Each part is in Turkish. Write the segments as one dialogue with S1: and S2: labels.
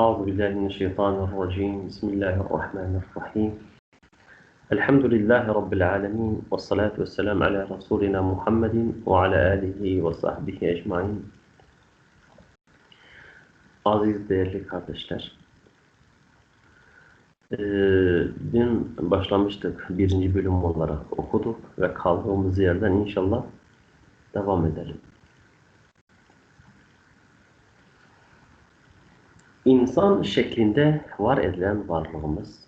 S1: أعوذ بالله من الشيطان الرجيم بسم الله الرحمن الرحيم الحمد لله رب العالمين والصلاة والسلام على رسولنا محمد وعلى آله وصحبه ecmaîn. Aziz değerli kardeşler, ee, dün başlamıştık birinci bölüm olarak okuduk ve kaldığımız yerden inşallah devam edelim. İnsan şeklinde var edilen varlığımız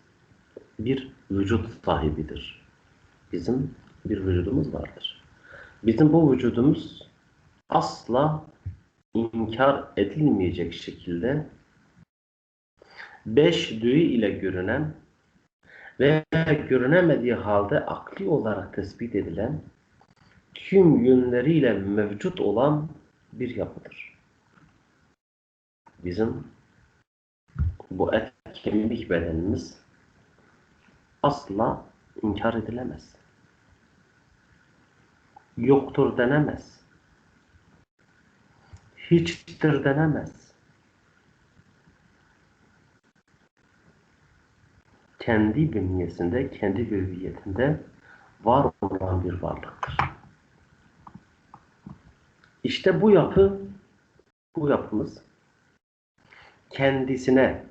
S1: bir vücut sahibidir. Bizim bir vücudumuz vardır. Bizim bu vücudumuz asla inkar edilmeyecek şekilde beş duyu ile görünen ve görünemediği halde akli olarak tespit edilen tüm yönleriyle mevcut olan bir yapıdır. Bizim bu et kemik bedenimiz asla inkar edilemez. Yoktur denemez. Hiçtir denemez. Kendi bünyesinde, kendi hüviyetinde var olan bir varlıktır. İşte bu yapı, bu yapımız kendisine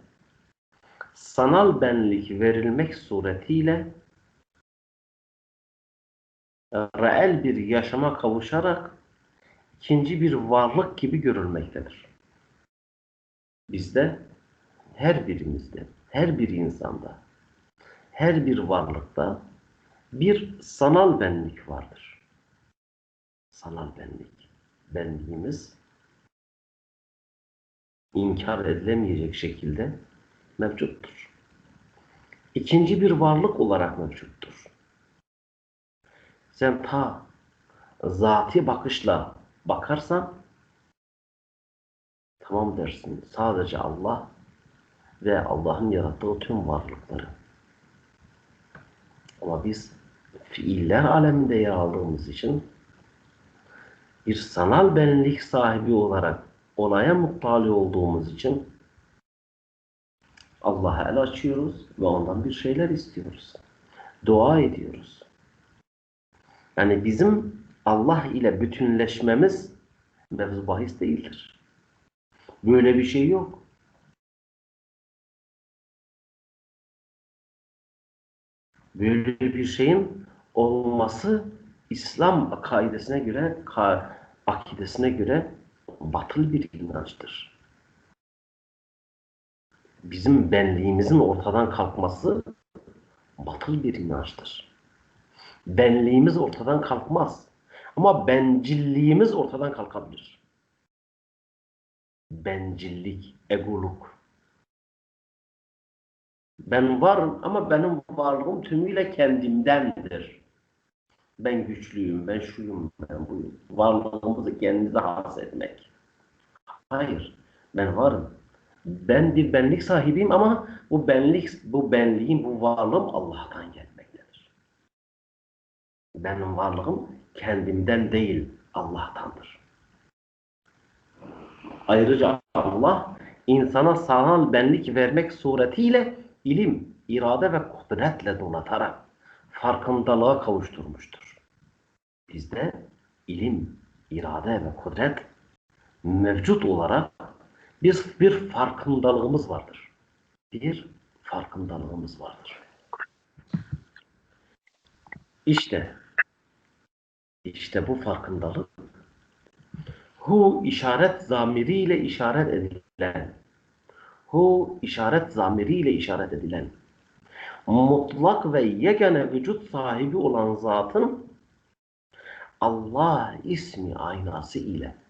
S1: sanal benlik verilmek suretiyle reel bir yaşama kavuşarak ikinci bir varlık gibi görülmektedir. Bizde her birimizde, her bir insanda, her bir varlıkta bir sanal benlik vardır. Sanal benlik. Benliğimiz inkar edilemeyecek şekilde mevcuttur. İkinci bir varlık olarak mevcuttur. Sen ta zati bakışla bakarsan tamam dersin. Sadece Allah ve Allah'ın yarattığı tüm varlıkları. Ama biz fiiller aleminde yer aldığımız için bir sanal benlik sahibi olarak olaya muttali olduğumuz için Allah'a el açıyoruz ve ondan bir şeyler istiyoruz. Dua ediyoruz. Yani bizim Allah ile bütünleşmemiz mevzu bahis değildir. Böyle bir şey yok. Böyle bir şeyin olması İslam akaidesine göre akidesine göre batıl bir inançtır. Bizim benliğimizin ortadan kalkması batıl bir inançtır. Benliğimiz ortadan kalkmaz. Ama bencilliğimiz ortadan kalkabilir. Bencillik, egoluk. Ben varım ama benim varlığım tümüyle kendimdendir. Ben güçlüyüm, ben şuyum, ben buyum. Varlığımızı kendimize has etmek. Hayır, ben varım. Ben bir benlik sahibiyim ama bu benlik, bu benliğim, bu varlığım Allah'tan gelmektedir. Benim varlığım kendimden değil, Allah'tandır. Ayrıca Allah insana sanal benlik vermek suretiyle ilim, irade ve kudretle donatarak farkındalığa kavuşturmuştur. Bizde ilim, irade ve kudret mevcut olarak bir, bir farkındalığımız vardır. Bir farkındalığımız vardır. İşte işte bu farkındalık hu işaret zamiriyle işaret edilen hu işaret zamiriyle işaret edilen mutlak ve yegane vücut sahibi olan zatın Allah ismi aynası ile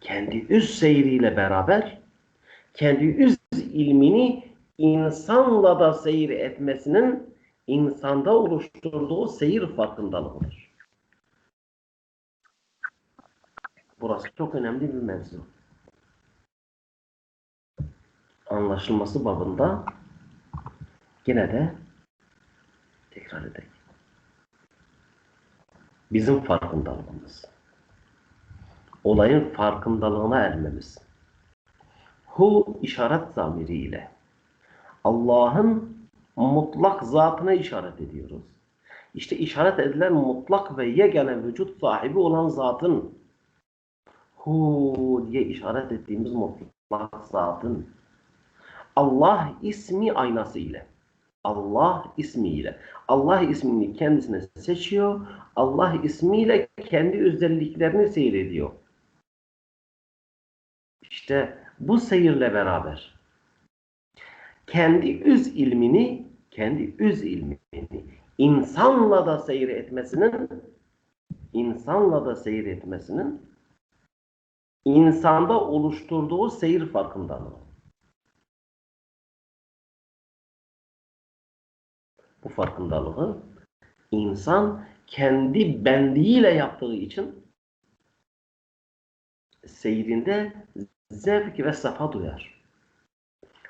S1: kendi üst seyriyle beraber kendi üst ilmini insanla da seyir etmesinin insanda oluşturduğu seyir farkındalığıdır. Burası çok önemli bir mevzu. Anlaşılması babında yine de tekrar edelim. Bizim farkındalığımız olayın farkındalığına ermemiz. Hu işaret zamiriyle Allah'ın mutlak zatına işaret ediyoruz. İşte işaret edilen mutlak ve yegane vücut sahibi olan zatın hu diye işaret ettiğimiz mutlak zatın Allah ismi aynası ile Allah ismiyle. Allah ismini kendisine seçiyor. Allah ismiyle kendi özelliklerini seyrediyor. İşte bu seyirle beraber kendi üz ilmini, kendi üz ilmini insanla da seyir etmesinin insanla da seyir etmesinin insanda oluşturduğu seyir farkındalığı. Bu farkındalığı insan kendi benliğiyle yaptığı için seyrinde zevk ve safa duyar.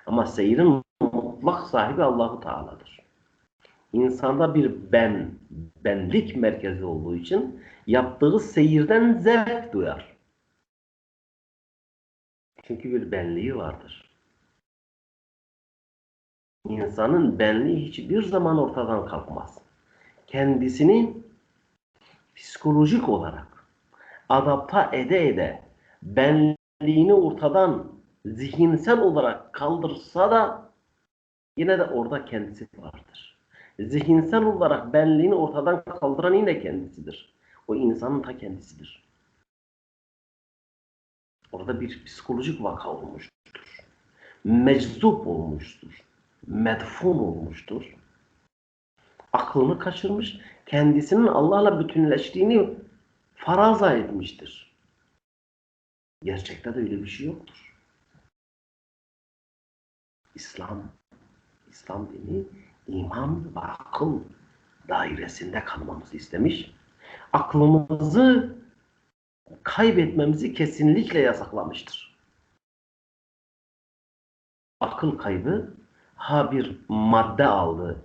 S1: Ama seyrin mutlak sahibi Allahu Teala'dır. İnsanda bir ben, benlik merkezi olduğu için yaptığı seyirden zevk duyar. Çünkü bir benliği vardır. İnsanın benliği hiçbir zaman ortadan kalkmaz. Kendisini psikolojik olarak adapta ede ede benliğini ortadan zihinsel olarak kaldırsa da yine de orada kendisi vardır. Zihinsel olarak benliğini ortadan kaldıran yine kendisidir. O insanın ta kendisidir. Orada bir psikolojik vaka olmuştur. Meczup olmuştur. Medfun olmuştur. Aklını kaçırmış, kendisinin Allah'la bütünleştiğini faraza etmiştir. Gerçekte de öyle bir şey yoktur. İslam, İslam dini iman ve akıl dairesinde kalmamızı istemiş. Aklımızı kaybetmemizi kesinlikle yasaklamıştır. Akıl kaybı ha bir madde aldı,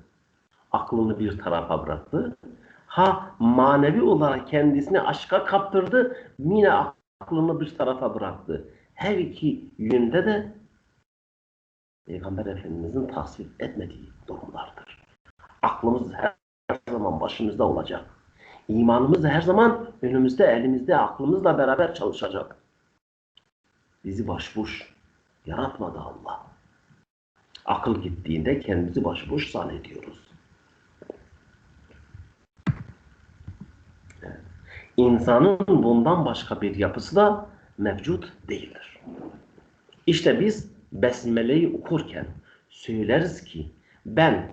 S1: aklını bir tarafa bıraktı, ha manevi olarak kendisini aşka kaptırdı, yine aklını bir tarafa bıraktı. Her iki yönde de Peygamber Efendimizin tasvip etmediği durumlardır. Aklımız her zaman başımızda olacak. İmanımız her zaman önümüzde, elimizde, aklımızla beraber çalışacak. Bizi başboş yaratmadı Allah. Akıl gittiğinde kendimizi başboş zannediyoruz. Evet. İnsanın bundan başka bir yapısı da mevcut değildir. İşte biz Besmele'yi okurken söyleriz ki ben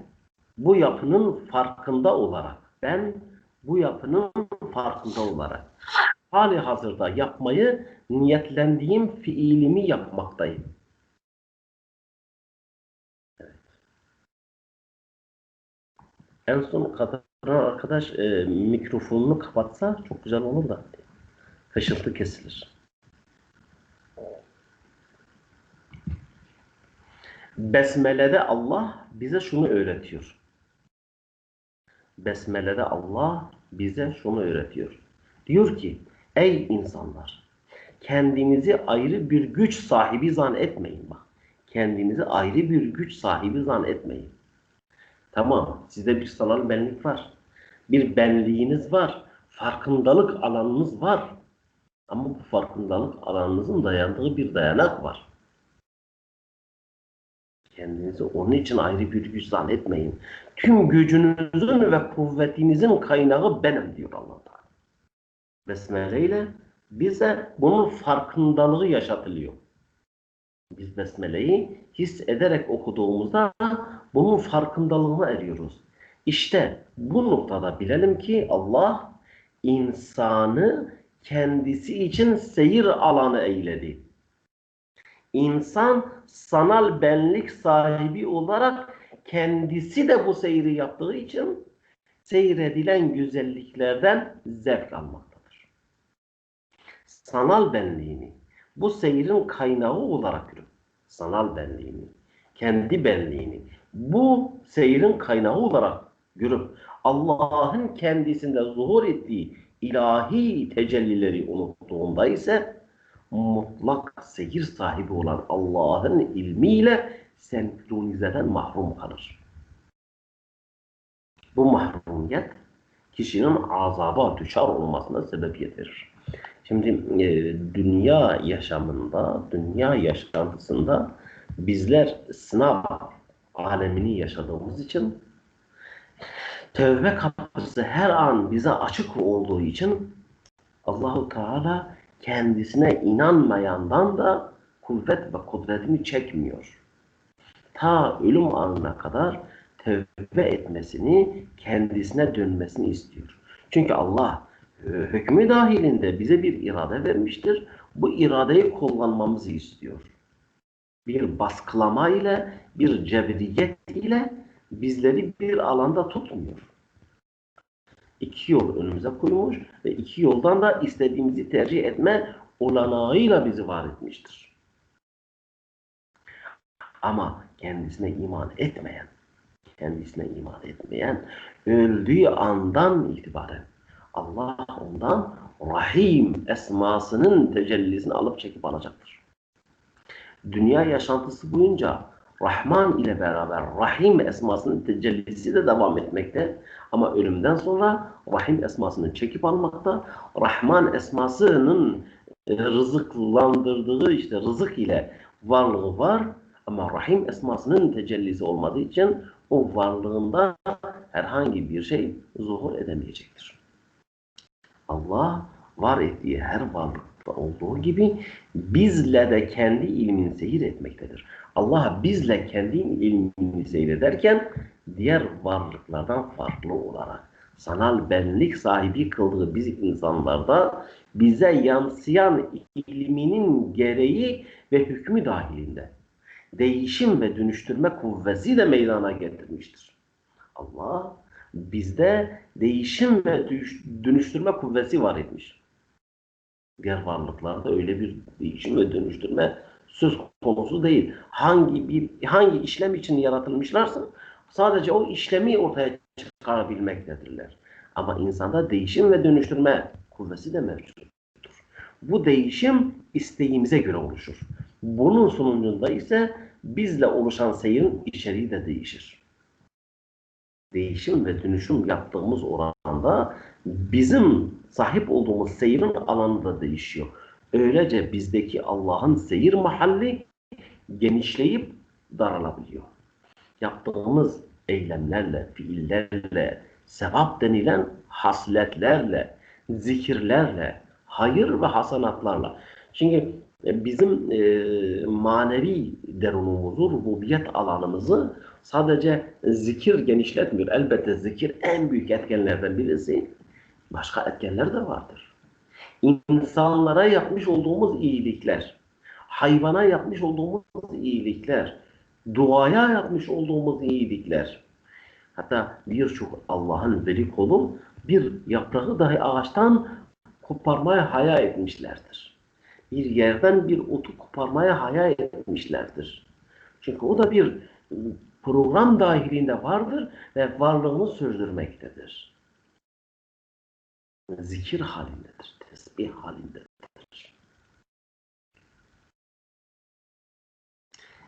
S1: bu yapının farkında olarak ben bu yapının farkında olarak hali hazırda yapmayı niyetlendiğim fiilimi yapmaktayım. En son katılan arkadaş e, mikrofonunu kapatsa çok güzel olur da hışıltı kesilir. Besmele'de Allah bize şunu öğretiyor. Besmele'de Allah bize şunu öğretiyor. Diyor ki, ey insanlar, kendinizi ayrı bir güç sahibi zannetmeyin bak. Kendinizi ayrı bir güç sahibi zannetmeyin. Tamam, sizde bir sanal benlik var. Bir benliğiniz var. Farkındalık alanınız var. Ama bu farkındalık alanınızın dayandığı bir dayanak var. Kendinizi onun için ayrı bir güç zannetmeyin. Tüm gücünüzün ve kuvvetinizin kaynağı benim diyor Allah Teala. Besmele ile bize bunun farkındalığı yaşatılıyor. Biz Besmele'yi his ederek okuduğumuzda bunun farkındalığına eriyoruz. İşte bu noktada bilelim ki Allah insanı kendisi için seyir alanı eyledi. İnsan sanal benlik sahibi olarak kendisi de bu seyri yaptığı için seyredilen güzelliklerden zevk almaktadır. Sanal benliğini bu seyrin kaynağı olarak görüp sanal benliğini, kendi benliğini bu seyrin kaynağı olarak görüp Allah'ın kendisinde zuhur ettiği ilahi tecellileri unuttuğunda ise mutlak seyir sahibi olan Allah'ın ilmiyle senkronizeden mahrum kalır. Bu mahrumiyet kişinin azaba düşar olmasına sebebiyet verir. Şimdi e, dünya yaşamında, dünya yaşantısında bizler sınav alemini yaşadığımız için tövbe kapısı her an bize açık olduğu için Allahu Teala kendisine inanmayandan da kuvvet ve kudretini çekmiyor. Ta ölüm anına kadar tövbe etmesini, kendisine dönmesini istiyor. Çünkü Allah e, hükmü dahilinde bize bir irade vermiştir. Bu iradeyi kullanmamızı istiyor. Bir baskılama ile, bir cebriyet ile bizleri bir alanda tutmuyor. İki yol önümüze koymuş ve iki yoldan da istediğimizi tercih etme olanağıyla bizi var etmiştir. Ama kendisine iman etmeyen, kendisine iman etmeyen öldüğü andan itibaren Allah ondan Rahim esmasının tecellisini alıp çekip alacaktır. Dünya yaşantısı boyunca Rahman ile beraber Rahim esmasının tecellisi de devam etmekte. Ama ölümden sonra Rahim esmasını çekip almakta. Rahman esmasının e, rızıklandırdığı işte rızık ile varlığı var. Ama Rahim esmasının tecellisi olmadığı için o varlığında herhangi bir şey zuhur edemeyecektir. Allah var ettiği her olduğu gibi bizle de kendi ilmini seyir etmektedir. Allah bizle kendi ilmini seyrederken diğer varlıklardan farklı olarak sanal benlik sahibi kıldığı biz insanlarda bize yansıyan ilminin gereği ve hükmü dahilinde değişim ve dönüştürme kuvvesi de meydana getirmiştir. Allah bizde değişim ve dönüştürme kuvvesi var etmiş. Diğer varlıklarda öyle bir değişim ve dönüştürme söz konusu değil. Hangi bir hangi işlem için yaratılmışlarsa sadece o işlemi ortaya çıkarabilmektedirler. Ama insanda değişim ve dönüştürme kuvvesi de mevcuttur. Bu değişim isteğimize göre oluşur. Bunun sonucunda ise bizle oluşan seyirin içeriği de değişir. Değişim ve dönüşüm yaptığımız oranda bizim sahip olduğumuz seyirin alanı da değişiyor. Öylece bizdeki Allah'ın seyir mahalli genişleyip daralabiliyor. Yaptığımız eylemlerle, fiillerle, sevap denilen hasletlerle, zikirlerle, hayır ve hasanatlarla. Çünkü bizim e, manevi derunumuzu, rububiyet alanımızı sadece zikir genişletmiyor. Elbette zikir en büyük etkenlerden birisi. Başka etkenler de vardır. İnsanlara yapmış olduğumuz iyilikler, hayvana yapmış olduğumuz iyilikler, duaya yapmış olduğumuz iyilikler, hatta birçok Allah'ın veli kolu bir yaprağı dahi ağaçtan koparmaya haya etmişlerdir. Bir yerden bir otu koparmaya haya etmişlerdir. Çünkü o da bir program dahilinde vardır ve varlığını sürdürmektedir. Zikir halindedir, tesbih halindedir.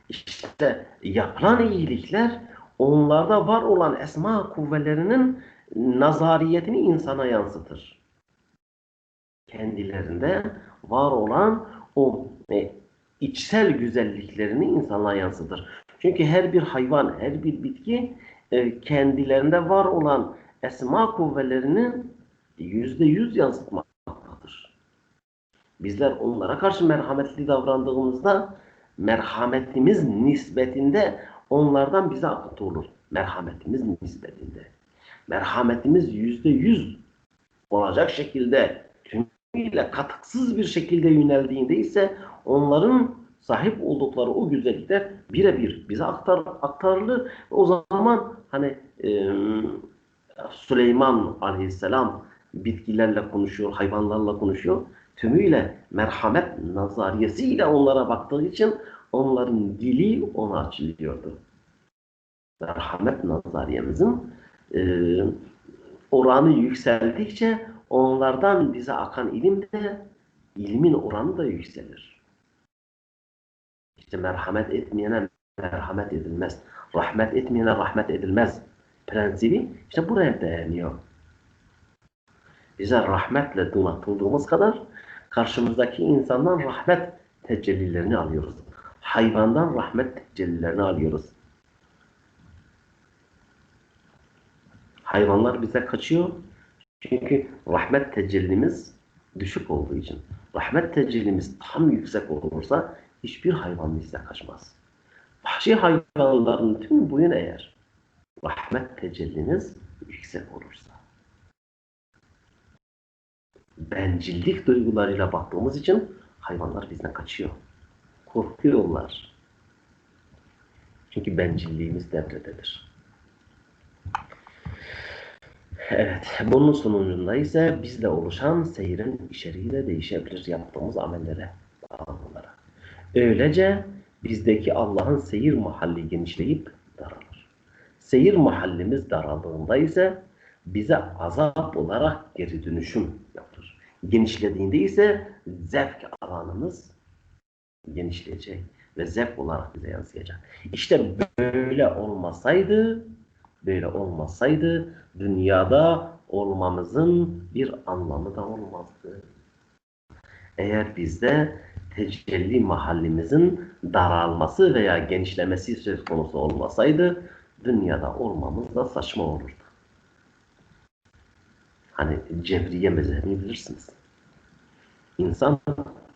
S1: İşte yapılan iyilikler onlarda var olan esma kuvvelerinin nazariyetini insana yansıtır. Kendilerinde var olan o e, içsel güzelliklerini insanlara yansıtır. Çünkü her bir hayvan, her bir bitki e, kendilerinde var olan esma kuvvelerini yüzde yüz yansıtmaktadır. Bizler onlara karşı merhametli davrandığımızda merhametimiz nispetinde onlardan bize akıtı olur. Merhametimiz nispetinde. Merhametimiz yüzde yüz olacak şekilde tümüyle katıksız bir şekilde yöneldiğinde ise onların sahip oldukları o güzellikler birebir bize aktar, aktarılır. O zaman hani e, Süleyman aleyhisselam bitkilerle konuşuyor, hayvanlarla konuşuyor. Tümüyle merhamet nazariyesiyle onlara baktığı için onların dili ona açılıyordu. Merhamet nazariyemizin e, oranı yükseldikçe onlardan bize akan ilim de ilmin oranı da yükselir. İşte merhamet etmeyene merhamet edilmez. Rahmet etmeyene rahmet edilmez. Prensibi işte buraya dayanıyor. Bize rahmetle donatıldığımız kadar karşımızdaki insandan rahmet tecellilerini alıyoruz. Hayvandan rahmet tecellilerini alıyoruz. Hayvanlar bize kaçıyor. Çünkü rahmet tecellimiz düşük olduğu için. Rahmet tecellimiz tam yüksek olursa hiçbir hayvan bize kaçmaz. Vahşi hayvanların tüm boyun eğer rahmet tecelliniz yüksek olursa. Bencillik duygularıyla baktığımız için hayvanlar bizden kaçıyor. Korkuyorlar. Çünkü bencilliğimiz devrededir. Evet, bunun sonucunda ise bizle oluşan seyrin içeriği de değişebilir yaptığımız amellere bağlı Öylece bizdeki Allah'ın seyir mahalli genişleyip daralır. Seyir mahallimiz daraldığında ise bize azap olarak geri dönüşüm yapılır. Genişlediğinde ise zevk alanımız genişleyecek ve zevk olarak bize yansıyacak. İşte böyle olmasaydı, böyle olmasaydı dünyada olmamızın bir anlamı da olmazdı. Eğer bizde tecelli mahallimizin daralması veya genişlemesi söz konusu olmasaydı dünyada olmamız da saçma olurdu. Hani Cebriye mezhebini bilirsiniz. İnsan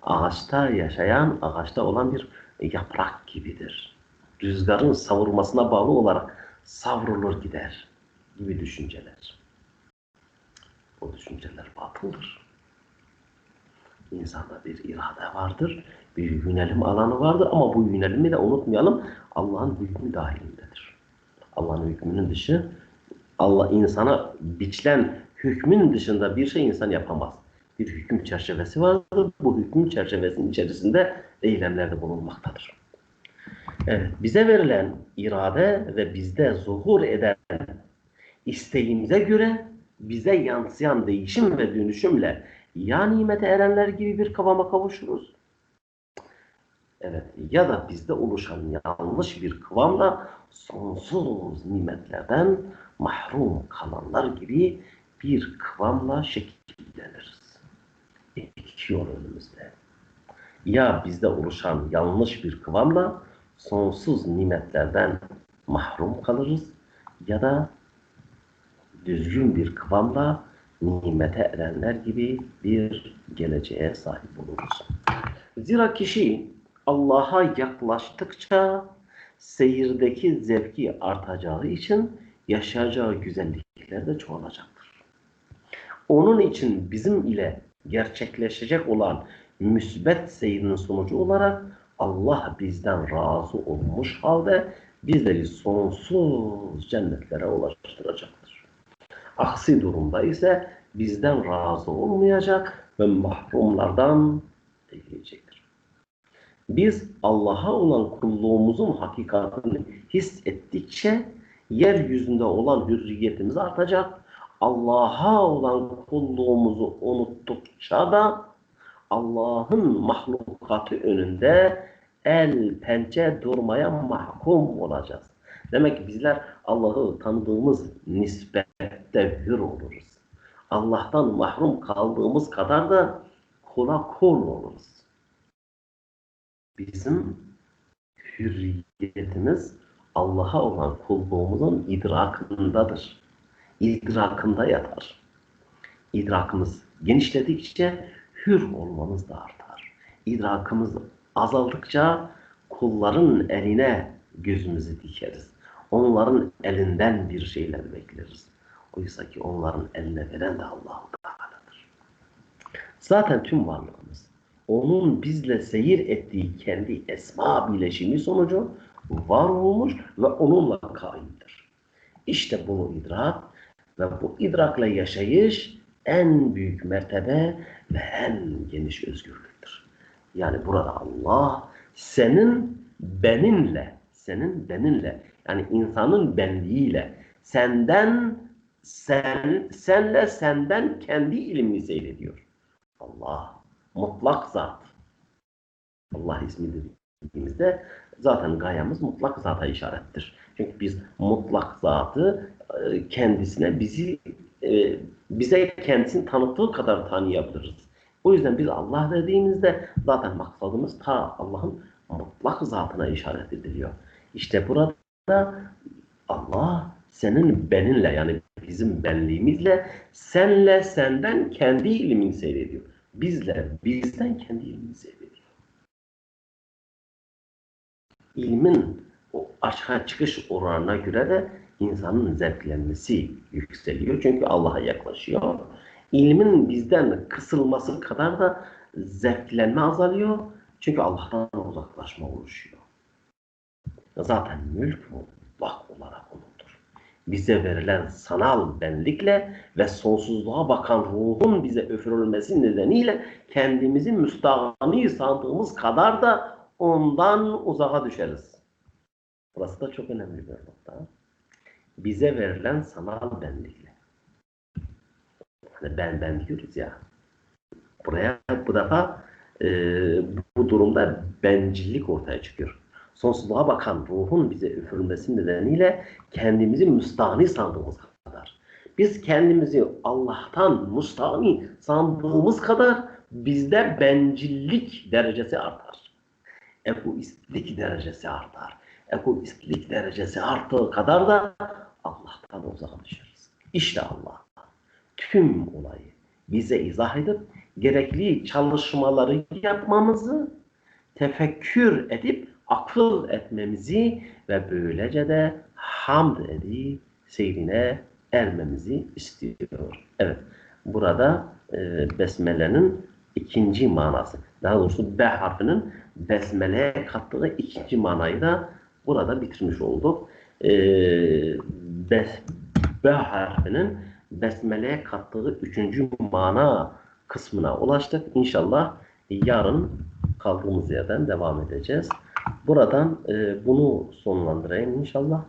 S1: ağaçta yaşayan, ağaçta olan bir yaprak gibidir. Rüzgarın savurmasına bağlı olarak savrulur gider gibi düşünceler. O düşünceler batıldır. İnsanda bir irade vardır, bir yönelim alanı vardır ama bu yönelimi de unutmayalım Allah'ın hükmü dahilindedir. Allah'ın hükmünün dışı Allah insana biçlen hükmün dışında bir şey insan yapamaz. Bir hüküm çerçevesi vardır. Bu hüküm çerçevesinin içerisinde eylemlerde bulunmaktadır. Evet, bize verilen irade ve bizde zuhur eden isteğimize göre bize yansıyan değişim ve dönüşümle ya nimete erenler gibi bir kıvama kavuşuruz. Evet, ya da bizde oluşan yanlış bir kıvamla sonsuz nimetlerden mahrum kalanlar gibi bir kıvamla şekilleniriz. İki yol önümüzde. Ya bizde oluşan yanlış bir kıvamla sonsuz nimetlerden mahrum kalırız ya da düzgün bir kıvamla nimete erenler gibi bir geleceğe sahip oluruz. Zira kişi Allah'a yaklaştıkça seyirdeki zevki artacağı için yaşayacağı güzellikler de çoğalacaktır. Onun için bizim ile gerçekleşecek olan müsbet seyrin sonucu olarak Allah bizden razı olmuş halde bizleri sonsuz cennetlere ulaştıracaktır. Aksi durumda ise bizden razı olmayacak ve mahrumlardan ekleyecektir. Biz Allah'a olan kulluğumuzun hakikatini his ettikçe yeryüzünde olan hürriyetimiz artacak. Allah'a olan kulluğumuzu unuttukça da Allah'ın mahlukatı önünde el pençe durmaya mahkum olacağız. Demek ki bizler Allah'ı tanıdığımız nispette hür oluruz. Allah'tan mahrum kaldığımız kadar da kula kul oluruz. Bizim hürriyetimiz Allah'a olan kulluğumuzun idrakındadır. İdrakında yatar. İdrakımız genişledikçe hür olmamız da artar. İdrakımız azaldıkça kulların eline gözümüzü dikeriz. Onların elinden bir şeyler bekleriz. Oysa ki onların eline veren de Allah-u Teala'dır. Zaten tüm varlığımız onun bizle seyir ettiği kendi esma bileşimi sonucu var olmuş ve onunla kaimdir. İşte bunu idrak ve bu idrakla yaşayış en büyük mertebe ve en geniş özgürlüktür. Yani burada Allah senin beninle, senin beninle yani insanın benliğiyle senden sen senle senden kendi ilmini seyrediyor. Allah mutlak zat. Allah ismi dediğimizde zaten gayemiz mutlak zata işarettir. Çünkü biz mutlak zatı e, kendisine bizi e, bize kendisini tanıttığı kadar tanıyabiliriz. O yüzden biz Allah dediğimizde zaten maksadımız ta Allah'ın mutlak zatına işaret ediliyor. İşte burada Allah senin beninle yani bizim benliğimizle senle senden kendi ilmini seyrediyor. Bizle bizden kendi ilmini seyrediyor. İlmin o aşağı çıkış oranına göre de insanın zevklenmesi yükseliyor. Çünkü Allah'a yaklaşıyor. İlmin bizden kısılması kadar da zevklenme azalıyor. Çünkü Allah'tan uzaklaşma oluşuyor. Zaten mülk mutlak olarak onundur. Bize verilen sanal benlikle ve sonsuzluğa bakan ruhun bize öfürülmesi nedeniyle kendimizi müstahani sandığımız kadar da ondan uzağa düşeriz. Burası da çok önemli bir nokta. Bize verilen sanal benlikle. Hani ben ben diyoruz ya. Buraya bu defa e, bu durumda bencillik ortaya çıkıyor. Sonsuzluğa bakan ruhun bize üfürülmesi nedeniyle kendimizi müstahni sandığımız kadar. Biz kendimizi Allah'tan müstahni sandığımız kadar bizde bencillik derecesi artar. Egoistlik derecesi artar. Egoistlik derecesi arttığı kadar da Allah'tan uzak düşeriz. İşte Allah tüm olayı bize izah edip gerekli çalışmaları yapmamızı, tefekkür edip akıl etmemizi ve böylece de hamd edip seyrine ermemizi istiyor. Evet, burada e, besmelenin ikinci manası, daha doğrusu B harfinin besmeleye kattığı ikinci manayı da burada bitirmiş olduk. E, B, B harfinin besmeleye kattığı üçüncü mana kısmına ulaştık. İnşallah yarın kaldığımız yerden devam edeceğiz. Buradan e, bunu sonlandırayım inşallah.